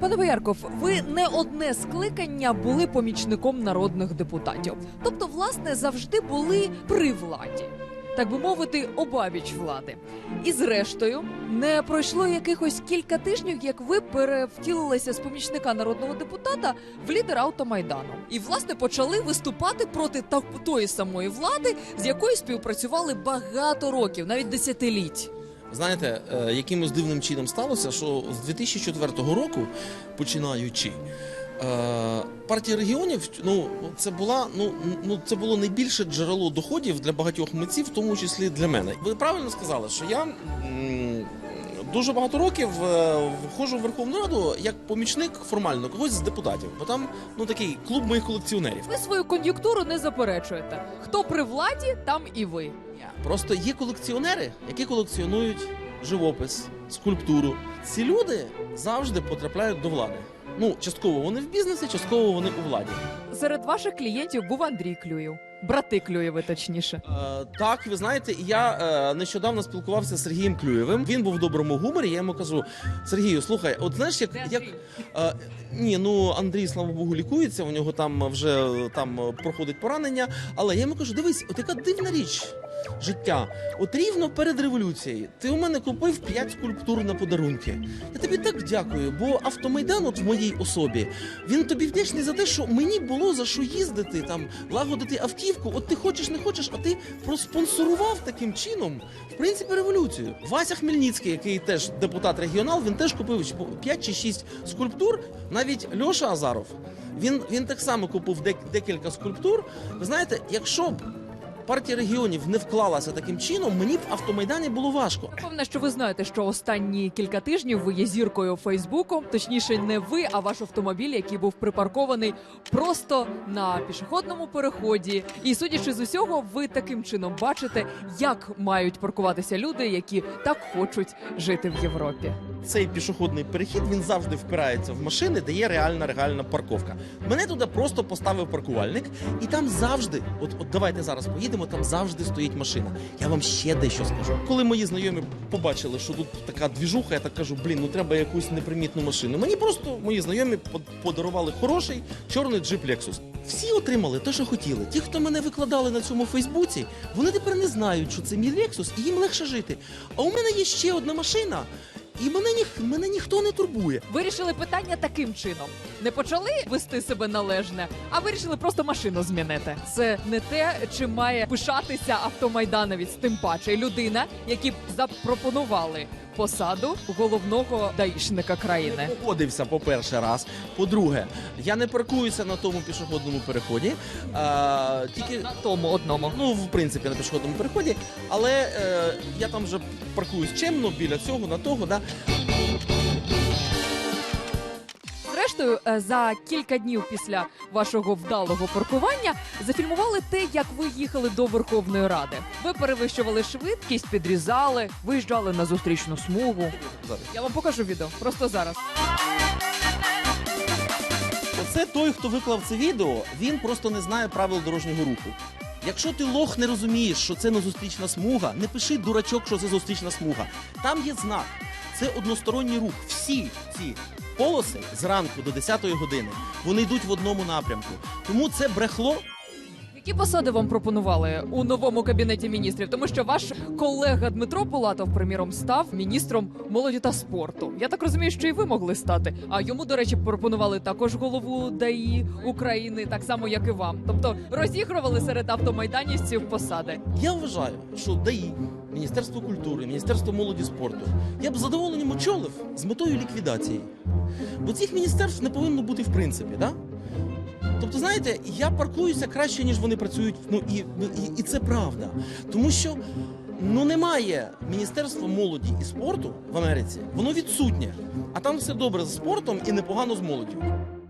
Пане Боярков, ви не одне скликання були помічником народних депутатів. Тобто, власне, завжди були при владі, так би мовити, обабіч влади. І зрештою, не пройшло якихось кілька тижнів, як ви перевтілилися з помічника народного депутата в лідера автомайдану. І власне почали виступати проти тої самої влади, з якою співпрацювали багато років, навіть десятиліть. Знаєте, е, якимось дивним чином сталося, що з 2004 року, починаючи, е, партія регіонів, ну це була ну, ну це було найбільше джерело доходів для багатьох митців, в тому числі для мене. Ви правильно сказали, що я дуже багато років е, входжу в Верховну Раду як помічник формально когось з депутатів, бо там ну такий клуб моїх колекціонерів. Ви свою кон'юнктуру не заперечуєте. Хто при владі, там і ви. Просто є колекціонери, які колекціонують живопис, скульптуру. Ці люди завжди потрапляють до влади. Ну, частково вони в бізнесі, частково вони у владі. Серед ваших клієнтів був Андрій Клюєв. Брати Клюєви, точніше. Е, так, ви знаєте, я е, нещодавно спілкувався з Сергієм Клюєвим. Він був в доброму гуморі. Я йому кажу: Сергію, слухай, от знаєш, як, як е, ні, ну Андрій, слава Богу, лікується. У нього там вже там проходить поранення. Але я йому кажу: дивись, от яка дивна річ. Життя, от рівно перед революцією, ти у мене купив 5 скульптур на подарунки. Я тобі так дякую, бо автомайдан, от в моїй особі, він тобі вдячний за те, що мені було за що їздити, там лагодити автівку. От ти хочеш, не хочеш, а ти проспонсорував таким чином, в принципі, революцію. Вася Хмельницький, який теж депутат регіонал, він теж купив 5 чи 6 скульптур. Навіть Льоша Азаров. Він, він так само купив дек- декілька скульптур. Ви знаєте, якщо б партія регіонів не вклалася таким чином, мені б в автомайдані було важко. Певне, що ви знаєте, що останні кілька тижнів ви є зіркою Фейсбуку. Точніше, не ви, а ваш автомобіль, який був припаркований просто на пішохідному переході. І судячи з усього, ви таким чином бачите, як мають паркуватися люди, які так хочуть жити в Європі. Цей пішохідний перехід він завжди впирається в машини, де є реальна реальна парковка. Мене туди просто поставив паркувальник, і там завжди, от, от давайте зараз поїдемо, там завжди стоїть машина. Я вам ще дещо скажу. Коли мої знайомі побачили, що тут така двіжуха, я так кажу, блін, ну треба якусь непримітну машину. Мені просто мої знайомі под- подарували хороший чорний джип Lexus. Всі отримали те, що хотіли. Ті, хто мене викладали на цьому Фейсбуці, вони тепер не знають, що це мій Lexus, і їм легше жити. А у мене є ще одна машина. І мене, ніх, мене ніхто не турбує. Вирішили питання таким чином: не почали вести себе належне, а вирішили просто машину змінити. Це не те, чим має пишатися автомайдановець, тим паче людина, які запропонували посаду головного даїшника країни. Погодився по перший раз. По-друге, я не паркуюся на тому пішохідному переході. А, тільки На тому одному. ну, в принципі, на пішохідному переході, але е, я там вже паркуюсь чемно біля цього, на того. Да. Зрештою, е, за кілька днів після вашого вдалого паркування зафільмували те, як ви їхали до Верховної Ради. Ви перевищували швидкість, підрізали, виїжджали на зустрічну смугу. Я вам покажу відео просто зараз. Оце той, хто виклав це відео, він просто не знає правил дорожнього руху. Якщо ти лох не розумієш, що це не зустрічна смуга, не пиши дурачок, що це зустрічна смуга. Там є знак. Це односторонній рух. Всі ці полоси зранку до 10-ї години вони йдуть в одному напрямку. Тому це брехло. Які посади вам пропонували у новому кабінеті міністрів? Тому що ваш колега Дмитро Булатов, приміром, став міністром молоді та спорту. Я так розумію, що і ви могли стати. А йому, до речі, пропонували також голову ДАІ України, так само як і вам. Тобто розігрували серед автомайданівців посади. Я вважаю, що ДАІ, Міністерство культури, Міністерство молоді спорту я б задоволенням очолив з метою ліквідації. Бо цих міністерств не повинно бути в принципі, да? Тобто, знаєте, я паркуюся краще, ніж вони працюють. Ну і, ну, і, і це правда. Тому що ну немає Міністерства молоді і спорту в Америці, воно відсутнє. А там все добре з спортом і непогано з молоддю.